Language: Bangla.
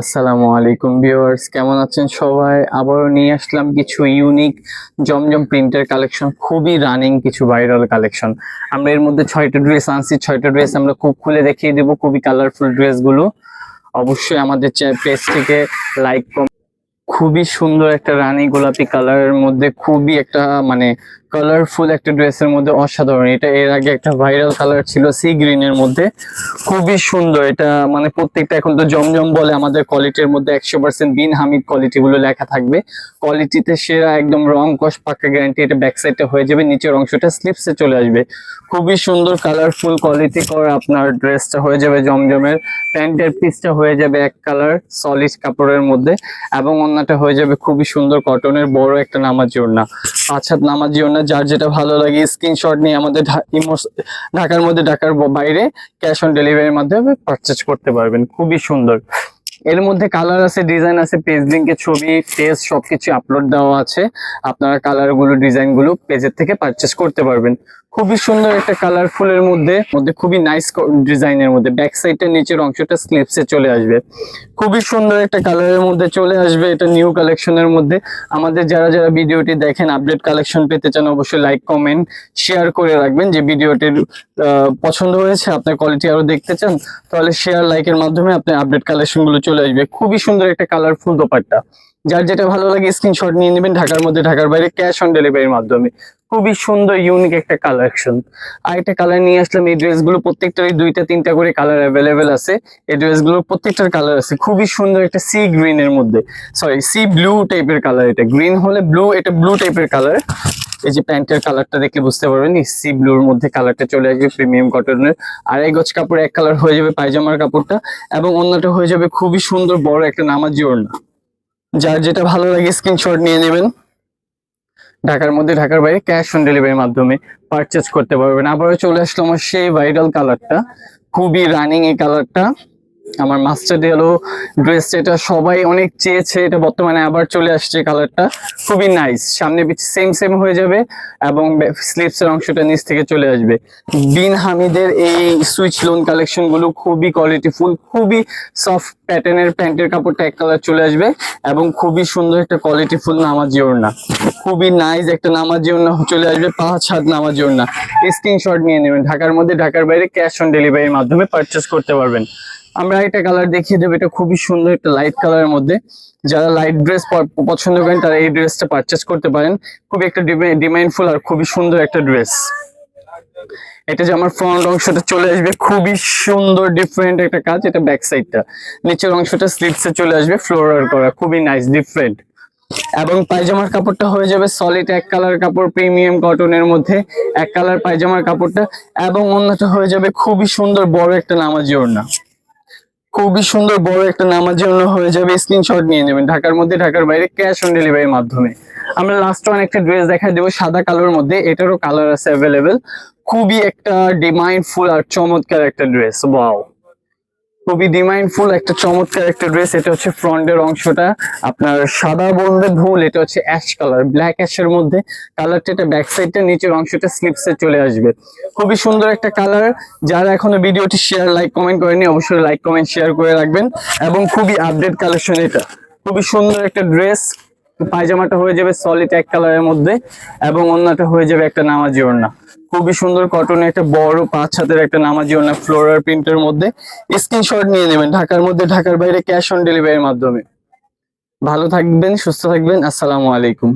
আসসালামু আলাইকুম ভিউয়ার্স, কেমন আছেন সবাই? আবারও নিয়ে আসলাম কিছু ইউনিক জমজম প্রিন্টের কালেকশন খুবই রানিং কিছু ভাইরাল কালেকশন আমরা এর মধ্যে ছয়টা ড্রেস আনছি, ছয়টা ড্রেস আমরা খুব খুলে দেখিয়ে দেবো, খুবই কালারফুল ড্রেসগুলো অবশ্যই আমাদের পেজটিকে লাইক কম খুবই সুন্দর একটা রানী গোলাপি কালারের মধ্যে খুবই একটা মানে কালারফুল একটা ড্রেসের মধ্যে অসাধারণ। এটা এর আগে একটা ভাইরাল কালার ছিল সি গ্রিনের মধ্যে। খুবই সুন্দর। এটা মানে প্রত্যেকটা এখন তো জমজম বলে আমাদের কোয়ালিটির মধ্যে একশো পার্সেন্ট বিন হামিদ কোয়ালিটি গুলো লেখা থাকবে। কোয়ালিটিতে সেরা একদম রং কস পাক্কা গ্যারান্টি এটা ব্যাক সাইডে হয়ে যাবে, নিচের অংশটা স্লিপসে চলে আসবে। খুবই সুন্দর কালারফুল কোয়ালিটি করে আপনার ড্রেসটা হয়ে যাবে জমজমের। প্যান্টের পিসটা হয়ে যাবে এক কালার সলিড কাপড়ের মধ্যে। এবং অন্যটা হয়ে যাবে খুবই সুন্দর কটনের বড় একটা নামাজি ওড়না। পাঁচ হাত নামাজি ওড়না যার যেটা ভালো লাগে স্ক্রিনশট নিয়ে আমাদের ঢাকার মধ্যে, ঢাকার বাইরে ক্যাশ অন ডেলিভারির মাধ্যমে পারচেজ করতে পারবেন। খুবই সুন্দর। এর মধ্যে কালার আছে ডিজাইন আছে পেজ লিঙ্কে ছবি পেজ সবকিছু আপলোড দেওয়া আছে। আপনারা কালারগুলো ডিজাইনগুলো ডিজাইনগুলো পেজের থেকে পারচেস করতে পারবেন। খুবই সুন্দর একটা কালারফুল এর মধ্যে মধ্যে খুবই নাইস ডিজাইনের মধ্যে। ব্যাক সাইডের নিচের অংশটা স্লিপসে চলে আসবে। খুবই সুন্দর একটা কালারের মধ্যে চলে আসবে এটা নিউ কালেকশনের মধ্যে। আমাদের যারা যারা ভিডিওটি দেখেন আপডেট কালেকশন পেতে চান অবশ্যই লাইক কমেন্ট শেয়ার করে রাখবেন। যে ভিডিওটির পছন্দ হয়েছে, আপনার কোয়ালিটি আরও দেখতে চান, তাহলে শেয়ার লাইকের মাধ্যমে আপনার আপডেট কালেকশনগুলো চলে আসবে। খুবই সুন্দর একটা কালারফুল দোপাট্টা। যার যেটা ভালো লাগে স্ক্রিনশট নিয়ে নেবেন, ঢাকার মধ্যে, ঢাকার বাইরে ক্যাশ অন ডেলিভারির মাধ্যমে। খুবই সুন্দর ইউনিক একটা কালেকশন আর একটা কালার নিয়ে আসলাম, এই ড্রেসগুলো প্রত্যেকটারই দুইটা, তিনটা করে কালার অ্যাভেলেবেল আছে। এই ড্রেসগুলো প্রত্যেকটার কালার আছে। খুবই সুন্দর একটা সি গ্রিন এর মধ্যে। সরি সি ব্লু টাইপের কালার এটা। গ্রিন হলে ব্লু এটা ব্লু টাইপের কালার এই যে প্যান্টের কালারটা দেখলে বুঝতে পারবেন সি ব্লুর মধ্যে কালারটা চলে আসবে প্রিমিয়াম কটনের আড়াই গজ কাপড় এক কালার হয়ে যাবে পায়জামার কাপড়টা। এবং অন্যটা হয়ে যাবে খুবই সুন্দর, বড় একটা নামাজি ওড়না। যার যেটা ভালো লাগে স্ক্রিনশট নিয়ে নেবেন। ঢাকার মধ্যে ঢাকার বাইরে ক্যাশ অন ডেলিভারির মাধ্যমে পারচেজ করতে পারবেন। আবারও চলে আসলো আমার সেই ভাইরাল কালারটা খুবই রানিং এই কালারটা আমার মাস্টার ইয়েলো ড্রেস এটা সবাই অনেক চেয়েছে, এটা বর্তমানে আবার চলে আসছে কালারটা খুবই নাইস সামনে পিছে সেম সেম হয়ে যাবে এবং স্লিপস এর অংশটা নিচ থেকে চলে আসবে। বিন হামিদের এই সুইচ লোন কালেকশনগুলো খুবই কোয়ালিটিফুল খুবই সফট প্যাটার্নের প্যান্টের কাপড়টা এক কালার চলে আসবে এবং খুবই সুন্দর একটা কোয়ালিটিফুল নামাজি ওড়না। খুবই নাইস একটা নামাজি ওড়না চলে আসবে, পাঁচ হাত নামাজি ওড়না। স্ক্রিনশট নিয়ে নেবেন, ঢাকার মধ্যে, ঢাকার বাইরে ক্যাশ অন ডেলিভারির মাধ্যমে পারচেস করতে পারবেন। আমরা একটা কালার দেখিয়ে দেবো। এটা খুবই সুন্দর একটা লাইট কালারের মধ্যে। যারা লাইট ড্রেস পছন্দ করেন, তারা এই ড্রেসটা পারচেস করতে পারেন। খুবই একটা ডিমান্ডফুল আর খুবই সুন্দর একটা ড্রেস এটা যে আমার ফ্রন্ট অংশটা চলে আসবে, খুবই সুন্দর ডিফারেন্ট একটা কাজ। এটা ব্যাক সাইডটা নিচের অংশটা স্লিপসে চলে আসবে ফ্লোরার করা। খুবই নাইস ডিফারেন্ট এবং পায়জামার কাপড়টা হয়ে যাবে সলিড এক কালার কাপড় প্রিমিয়াম কটনের মধ্যে এক কালার পায়জামার কাপড়টা। এবং অন্যটা হয়ে যাবে খুবই সুন্দর, বড় একটা নামাজি ওড়না। খুবই সুন্দর বড় একটা নামার জন্য হয়ে যাবে স্ক্রিনশট নিয়ে নেবেন। ঢাকার মধ্যে, ঢাকার বাইরে ক্যাশ অন ডেলিভারির মাধ্যমে। আমরা লাস্ট ওয়ান একটা ড্রেস দেখা দেবো, সাদা কালোর মধ্যে। এটারও কালার আছে অ্যাভেলেবেল খুবই একটা ডিমাইন্ডফুল আর চমৎকার একটা ড্রেস ওয়াও খুবই ডিমাইন্ডফুল একটা চমৎকার একটা ড্রেস, এটা হচ্ছে ফ্রন্টের অংশটা। আপনার সাদা বলতে ভুল এটা হচ্ছে অ্যাশ কালার, ব্ল্যাক অ্যাশের মধ্যে। কালারটা এটা ব্যাক সাইডটা নিচের অংশটা স্লিপসে চলে আসবে। খুবই সুন্দর একটা কালার। যারা এখনও ভিডিওটি শেয়ার লাইক কমেন্ট করেনি অবশ্যই লাইক কমেন্ট শেয়ার করে রাখবেন। এবং খুবই আপডেট কালেকশন এটা। খুবই সুন্দর একটা ড্রেস। পায়জামাটা হয়ে যাবে সলিড এক কালারের মধ্যে এবং অন্যটা হয়ে যাবে একটা নামাজি ওড়না। খুবই সুন্দর কটনে একটা বড় পাঁচ হাতের একটা নামাজি ওড়না ফ্লোরার প্রিন্টের মধ্যে। স্ক্রিনশট নিয়ে নেবেন, ঢাকার মধ্যে, ঢাকার বাইরে ক্যাশ অন ডেলিভারির মাধ্যমে। ভালো থাকবেন, সুস্থ থাকবেন, আসসালামু আলাইকুম।